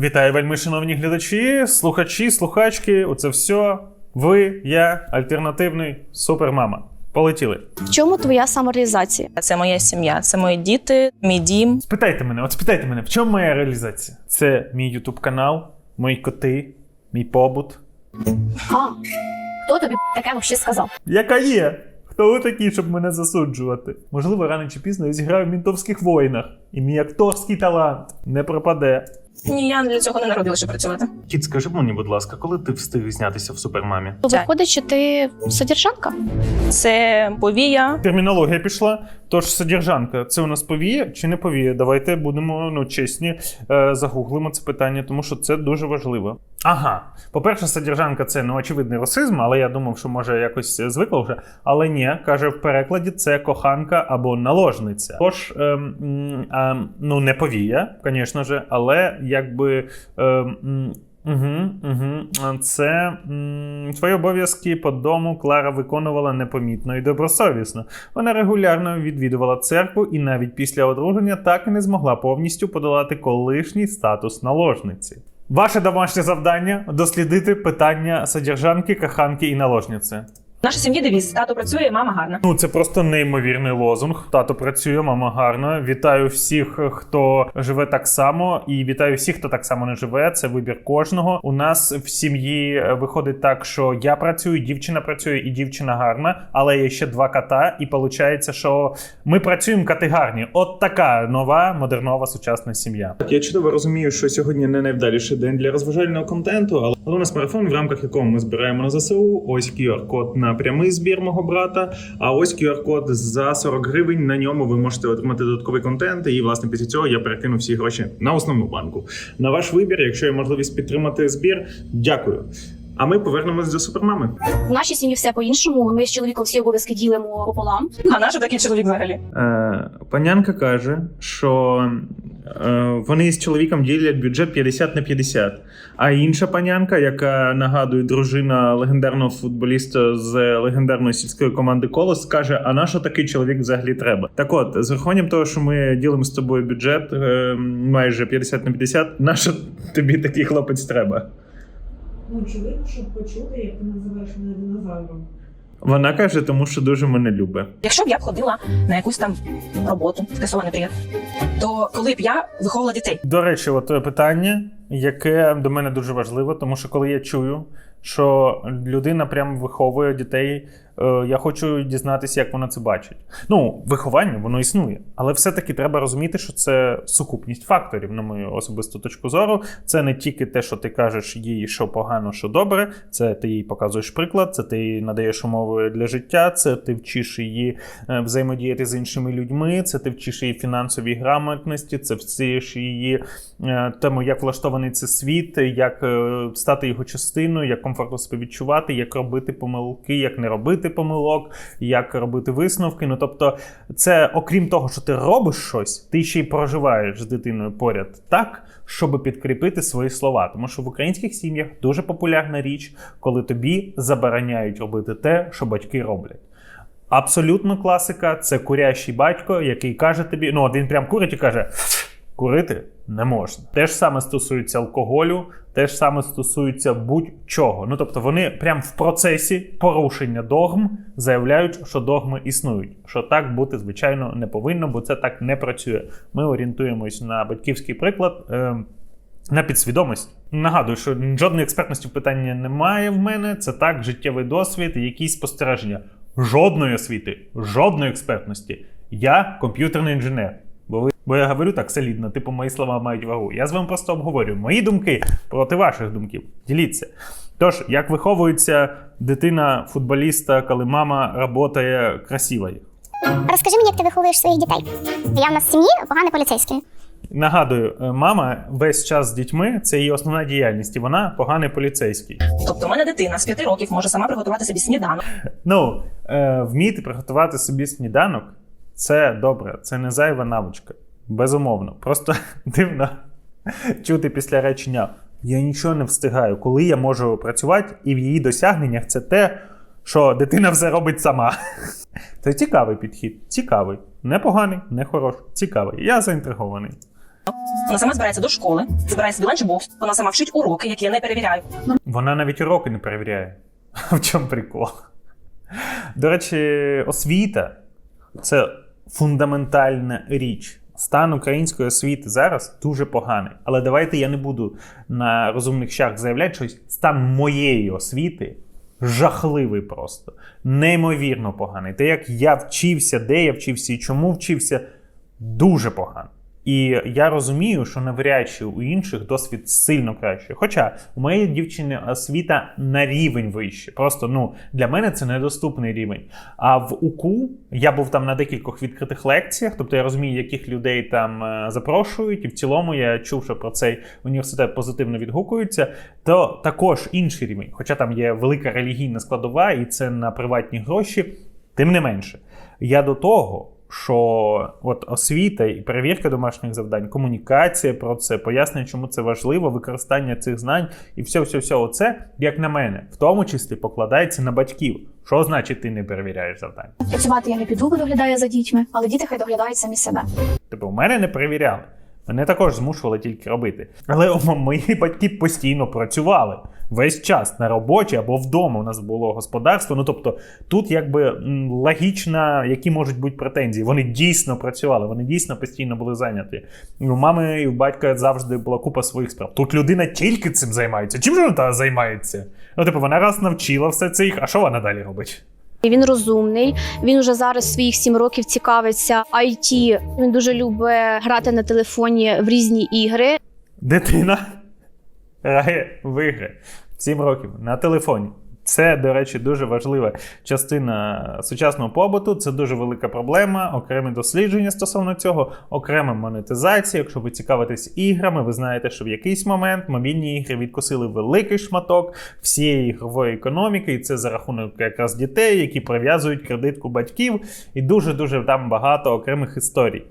Вітаю, вельми шановні глядачі, слухачі, слухачки. Оце все. Ви, я, альтернативний супермама. Полетіли. В чому твоя самореалізація? Це моя сім'я, це мої діти, мій дім. Спитайте мене, от спитайте мене, в чому моя реалізація? Це мій ютуб канал, мої коти, мій побут. А, хто тобі таке взагалі сказав? Яка є? Хто ви такі, щоб мене засуджувати? Можливо, рано чи пізно я зіграю в мінтовських воїнах, і мій акторський талант не пропаде. Ні, я для цього не народилася працювати. Кіт, скажи мені, будь ласка, коли ти встиг знятися в супермамі? Виходить, що ти содержанка? Це повія. Термінологія пішла. Тож содержанка, це у нас повіє чи не повіє? Давайте будемо ну, чесні, е, загуглимо це питання, тому що це дуже важливо. Ага, по-перше, содержанка це ну, очевидний расизм, але я думав, що може якось звикла вже. Але ні, каже в перекладі це коханка або наложниця. Тож, ем, ем, ну не повія, звісно ж, але якби. Ем, Угу, угу. Це м, твої обов'язки по дому Клара виконувала непомітно і добросовісно. Вона регулярно відвідувала церкву і навіть після одруження так і не змогла повністю подолати колишній статус наложниці. Ваше домашнє завдання дослідити питання содержанки, каханки і наложниці. В нашій сім'ї девіз тато працює, мама гарна. Ну, це просто неймовірний лозунг. Тато працює, мама гарна. Вітаю всіх, хто живе так само, і вітаю всіх, хто так само не живе. Це вибір кожного. У нас в сім'ї е, виходить так, що я працюю, дівчина працює і дівчина гарна, але є ще два кота, і виходить, що ми працюємо кати гарні. От така нова модернова сучасна сім'я. Так, я чудово розумію, що сьогодні не найвдаліший день для розважального контенту, але у нас марафон, в рамках якого ми збираємо на ЗСУ. Ось QR-код на прямий збір мого брата. А ось QR-код за 40 гривень. На ньому ви можете отримати додатковий контент. І власне після цього я перекину всі гроші на основну банку. На ваш вибір, якщо є можливість підтримати збір, дякую. А ми повернемось до супермами. В нашій сім'ї все по-іншому. Ми з чоловіком всі обов'язки ділимо пополам. А наш такий чоловік взагалі. Е, панянка каже, що е, вони з чоловіком ділять бюджет 50 на 50. А інша панянка, яка нагадує дружина легендарного футболіста з легендарної сільської команди Колос, каже: А на що такий чоловік взагалі треба? Так от, з урахуванням того, що ми ділимо з тобою бюджет е, майже 50 на 50, на що тобі такий хлопець треба? Ну, чоловіку, щоб почути, як ти називаєш мене динозавром. Вона каже, тому що дуже мене любить. Якщо б я б ходила на якусь там роботу, скасований приїзд, то коли б я виховувала дітей, До речі, от е, питання, яке до мене дуже важливо, тому що коли я чую, що людина прям виховує дітей, е, я хочу дізнатися, як вона це бачить. Ну, виховання воно існує, але все-таки треба розуміти, що це сукупність факторів, на мою особисту точку зору. Це не тільки те, що ти кажеш їй, що погано, що добре. Це ти їй показуєш приклад, це ти їй надаєш умови для життя, це ти вчиш її е, взаємодіяти з іншими людьми, це ти вчиш її фінансовій грамотності, це вчиш її е, тому, як влаштований цей світ, як стати його частиною, як комфортно себе відчувати, як робити помилки, як не робити помилок, як робити висновки. Ну тобто, це окрім того, що ти робиш щось, ти ще й проживаєш з дитиною поряд так, щоб підкріпити свої слова. Тому що в українських сім'ях дуже популярна річ, коли тобі забороняють робити те, що батьки роблять. Абсолютно класика це курящий батько, який каже тобі: ну, от він прям курить і каже: курити не можна. Те ж саме стосується алкоголю, те ж саме стосується будь-чого. Ну тобто вони прям в процесі порушення догм заявляють, що догми існують. Що так бути, звичайно, не повинно, бо це так не працює. Ми орієнтуємось на батьківський приклад. Е- на підсвідомість. Нагадую, що жодної експертності в питанні немає в мене. Це так, життєвий досвід якісь спостереження. Жодної освіти, жодної експертності. Я комп'ютерний інженер. Бо я говорю так солідно, типу мої слова мають вагу. Я з вами просто обговорюю мої думки проти ваших думків. Діліться. Тож, як виховується дитина футболіста, коли мама працює красивою? Розкажи мені, як ти виховуєш своїх дітей. Я в нас в сім'ї поганий поліцейський. Нагадую, е, мама весь час з дітьми це її основна діяльність, і вона поганий поліцейський. тобто у мене дитина з п'яти років може сама приготувати собі сніданок. Ну, е, вміти приготувати собі сніданок це добре, це не зайва навичка. Безумовно. Просто дивно чути після речення: я нічого не встигаю, коли я можу працювати, і в її досягненнях це те, що дитина все робить сама. Це цікавий підхід. Цікавий. Непоганий, не хороший. Цікавий. Я заінтригований. Вона сама збирається до школи, збирається до ланчбокс, вона сама вчить уроки, які я не перевіряю. Вона навіть уроки не перевіряє. В чому прикол? До речі, освіта це фундаментальна річ. Стан української освіти зараз дуже поганий. Але давайте я не буду на розумних щах заявляти, що стан моєї освіти жахливий просто, неймовірно поганий. Те, як я вчився, де я вчився і чому вчився, дуже погано. І я розумію, що навряд чи у інших досвід сильно краще. Хоча у моєї дівчини освіта на рівень вище. Просто ну для мене це недоступний рівень. А в УКУ я був там на декількох відкритих лекціях, тобто я розумію, яких людей там е, запрошують, і в цілому я чув, що про цей університет позитивно відгукуються. То також інший рівень, хоча там є велика релігійна складова, і це на приватні гроші. Тим не менше, я до того, що от освіта і перевірка домашніх завдань, комунікація про це, пояснення, чому це важливо, використання цих знань і все, все, все, оце, як на мене, в тому числі покладається на батьків. Що значить ти не перевіряєш завдання? Працювати я не піду, бо доглядаю за дітьми, але діти хай доглядають самі себе. Типу, у мене не перевіряли. Мене також змушували тільки робити. Але мої батьки постійно працювали весь час на роботі або вдома. У нас було господарство. Ну тобто, тут якби логічно, які можуть бути претензії. Вони дійсно працювали, вони дійсно постійно були зайняті. У мами і у батька завжди була купа своїх справ. Тут людина тільки цим займається. Чим же вона займається? Ну, типу, вона раз навчила все це їх, а що вона далі робить? Він розумний. Він вже зараз своїх сім років цікавиться IT. Він дуже любить грати на телефоні в різні ігри. Дитина грає в ігри сім років на телефоні. Це, до речі, дуже важлива частина сучасного побуту. Це дуже велика проблема. Окремі дослідження стосовно цього, окрема монетизація. Якщо ви цікавитесь іграми, ви знаєте, що в якийсь момент мобільні ігри відкусили великий шматок всієї ігрової економіки, і це за рахунок якраз дітей, які прив'язують кредитку батьків, і дуже дуже там багато окремих історій.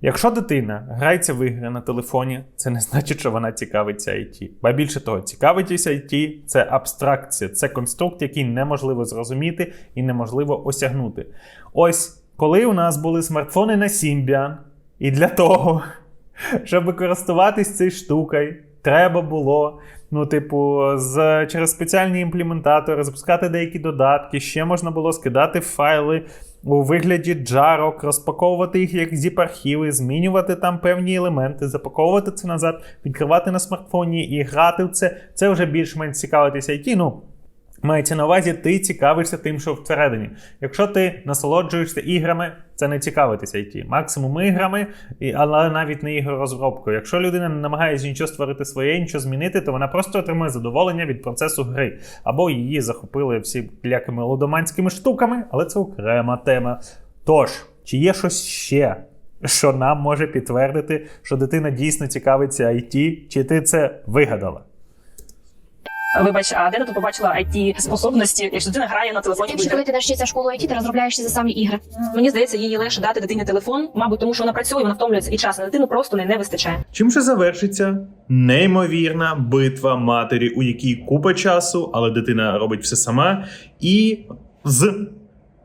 Якщо дитина грається в ігри на телефоні, це не значить, що вона цікавиться IT. Ба більше того, цікавитися IT – це абстракція, це конструкт, який неможливо зрозуміти і неможливо осягнути. Ось коли у нас були смартфони на Symbian, і для того, щоб користуватись цією штукою, треба було. Ну, типу, з, через спеціальні імплементатори запускати деякі додатки, ще можна було скидати файли у вигляді джарок, розпаковувати їх як zip-архіви, змінювати там певні елементи, запаковувати це назад, відкривати на смартфоні і грати в це. Це вже більш-менш цікавитися IT. Ну, Мається на увазі, ти цікавишся тим, що всередині. Якщо ти насолоджуєшся іграми, це не цікавитися IT. Максимум іграми, але навіть не ігророзробкою. Якщо людина не намагається нічого створити своє, нічого змінити, то вона просто отримує задоволення від процесу гри. Або її захопили всі клякими лудоманськими штуками, але це окрема тема. Тож, чи є щось ще, що нам може підтвердити, що дитина дійсно цікавиться IT, чи ти це вигадала? Вибач, а де ти побачила it способності, якщо дитина грає на телефоні? Якщо коли ти навчишся школу IT, ти розробляєшся за самі ігри. Мені здається, їй легше дати дитині телефон, мабуть, тому що вона працює, вона втомлюється, і час на дитину просто не, не вистачає. Чим же завершиться неймовірна битва матері, у якій купа часу, але дитина робить все сама, і з,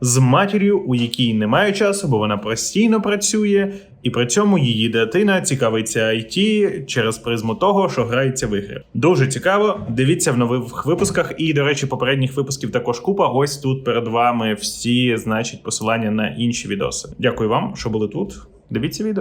з матір'ю, у якій немає часу, бо вона постійно працює, і при цьому її дитина цікавиться IT через призму того, що грається в ігри. Дуже цікаво. Дивіться в нових випусках. І, до речі, попередніх випусків також купа. Ось тут перед вами всі, значить, посилання на інші відоси. Дякую вам, що були тут. Дивіться відео.